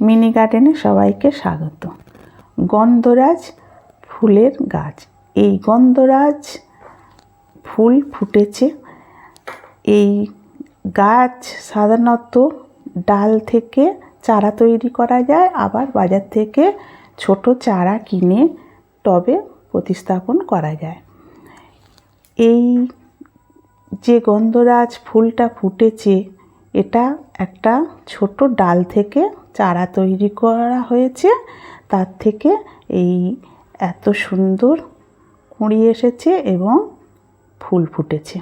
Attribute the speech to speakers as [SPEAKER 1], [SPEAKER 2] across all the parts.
[SPEAKER 1] Mini গার্ডেনে সবাইকে স্বাগত। গন্ধরাজ ফুলের গাছ। এই গন্ধরাজ ফুল ফুটেছে। এই গাছ সাধারণত ডাল থেকে চারা তৈরি করা যায়, আবার বাজার থেকে ছোট চারা কিনে টবে প্রতিস্থাপন করা যায়। এই যে গন্ধরাজ ফুলটা ফুটেছে এটা একটা ছোট ডাল থেকে চারা তৈরি করা হয়েছে। তার থেকে এই এত সুন্দর কুঁড়ি এসেছে এবং ফুল ফুটেছে।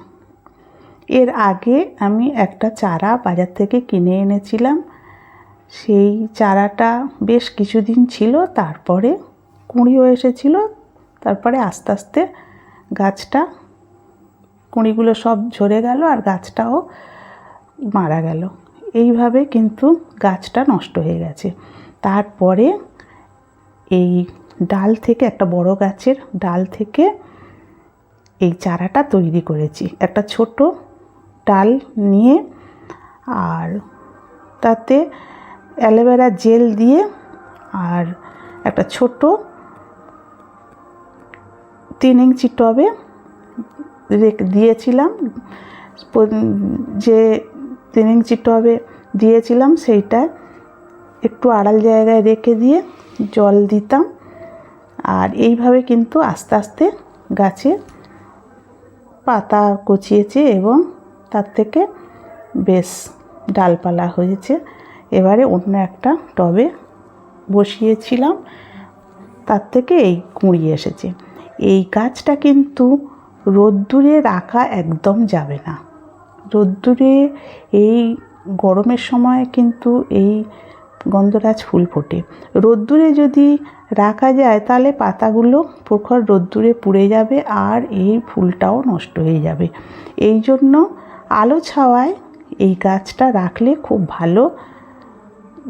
[SPEAKER 1] এর আগে আমি একটা চারা বাজার থেকে কিনে এনেছিলাম। সেই চারাটা বেশ কিছুদিন ছিল, তারপরে কুঁড়িও এসেছিল। তারপরে আস্তে আস্তে গাছটা, কুঁড়িগুলো সব ঝরে গেল আর গাছটাও মারা গেল। এইভাবে কিন্তু গাছটা নষ্ট হয়ে গেছে। তারপরে এই ডাল থেকে একটা বড় গাছের ডাল থেকে এই চারাটা তৈরি করেছি। একটা ছোট ডাল নিয়ে আর তাতে অ্যালোভেরা জেল দিয়ে আর একটা ছোট তিন ইঞ্চি টবে দিয়েছিলাম। যে তিন ইঞ্চি টবে দিয়েছিলাম সেইটা। একটু আড়াল জায়গায় রেখে দিয়ে জল দিতাম। আর এইভাবে কিন্তু আস্তে আস্তে গাছে পাতা কচিয়েছে এবং তার থেকে বেশ ডালপালা হয়েছে। এবারে অন্য একটা টবে বসিয়েছিলাম, তার থেকে এই কুঁড়ি এসেছে। এই গাছটা কিন্তু রোদ্দুরে রাখা একদম যাবে না। রোদ্দুরে এই গরমের সময় কিন্তু এই গন্ধরাজ ফুল ফোটে। রোদ্দুরে যদি রাখা যায়, তাহলে পাতাগুলো প্রখর রোদ্দুরে পুড়ে যাবে আর এই ফুলটাও নষ্ট হয়ে যাবে। এই জন্য আলো ছাওয়ায় এই গাছটা রাখলে খুব ভালো।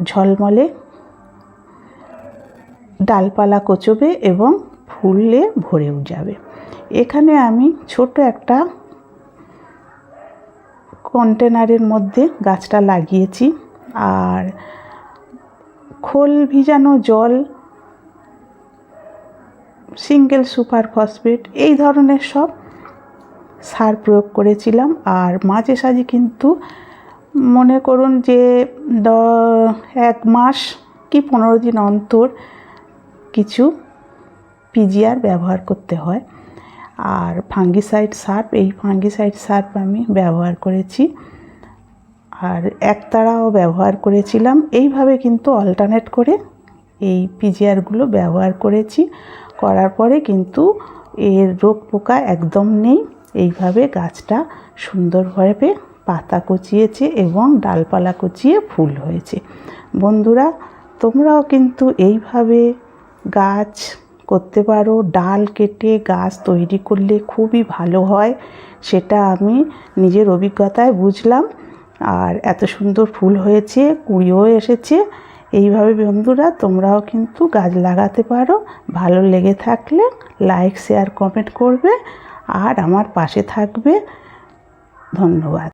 [SPEAKER 1] ঝলমলে ডালপালা কচবে এবং ফুলে ভরেও যাবে। এখানে আমি ছোট একটা কন্টেনারের মধ্যে গাছটা লাগিয়েছি আর খোল ভিজানো জল, সিঙ্গেল সুপার ফসফেট, এই ধরনের সব সার প্রয়োগ করেছিলাম। আর মাঝে সাঝে কিন্তু মনে করুন যে দ, এক মাস কি পনেরো দিন অন্তর কিছু পিজিআর ব্যবহার করতে হয়। আর ফাঙ্গিসাইড সার্প এই ফাঙ্গিসাইড সার্প আমি ব্যবহার করেছি। আর একতারাও ব্যবহার করেছিলাম। এইভাবে কিন্তু অল্টারনেট করে এই পিজিআরগুলো ব্যবহার করেছি। করার পরে কিন্তু এর রোগ পোকা একদম নেই। এইভাবে গাছটা সুন্দরভাবে পাতা কচিয়েছে এবং ডালপালা কচিয়ে ফুল হয়েছে। বন্ধুরা, তোমরাও কিন্তু এইভাবে গাছ করতে পারো। ডাল কেটে গাছ তৈরি করলে খুবই ভালো হয়, সেটা আমি নিজের অভিজ্ঞতায় বুঝলাম। আর এত সুন্দর ফুল হয়েছে, কুড়িও এসেছে। এইভাবে বন্ধুরা, তোমরাও কিন্তু গাছ লাগাতে পারো। ভালো লেগে থাকলে লাইক, শেয়ার, কমেন্ট করবে। আর আমার পাশে থাকবে। ধন্যবাদ।